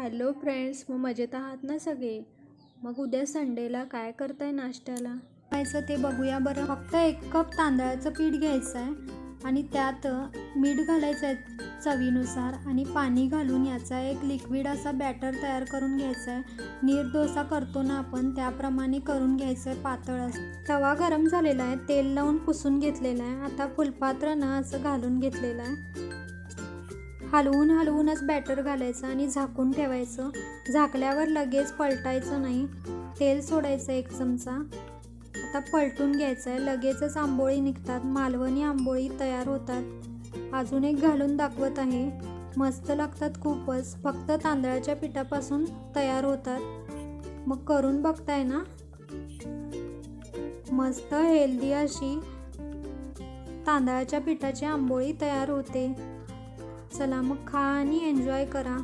Hello friends मग मजेत आहात ना सगळे? मग उद्या संडेला काय करताय नाश्त्याला? करायचं ते बघूया बरं. फक्त एक कप तांदळाचं पीठ घ्यायचं आहे आणि त्यात मीठ घालायचं आहे चवीनुसार आणि पाणी घालून याचा एक लिक्विड असा बॅटर तयार करून घ्यायचा आहे निर्दोसा करतो ना आपण त्याप्रमाणे करून घ्यायचं आहे पातळ असं. तवा गरम झालेला आहे तेल लावून पुसून घेतलेलं आहे. आता फुलपात्र ना असं घालून घेतलेलं आहे. हलवून हलवूनच बॅटर घालायचं आणि झाकून ठेवायचं. झाकल्यावर लगेच पलटायचं नाही. तेल सोडायचं एक चमचा. आता पलटून घ्यायचं आहे लगेचच आंबोळी निघतात. मालवणी आंबोळी तयार होतात. अजून एक घालून दाखवत आहे. मस्त लागतात खूपच. फक्त तांदळाच्या पिठापासून तयार होतात. मग करून बघताय ना? मस्त हेल्दी अशी तांदळाच्या पिठाची आंबोळी तयार होते. चला मग खा आणि एन्जॉय करा.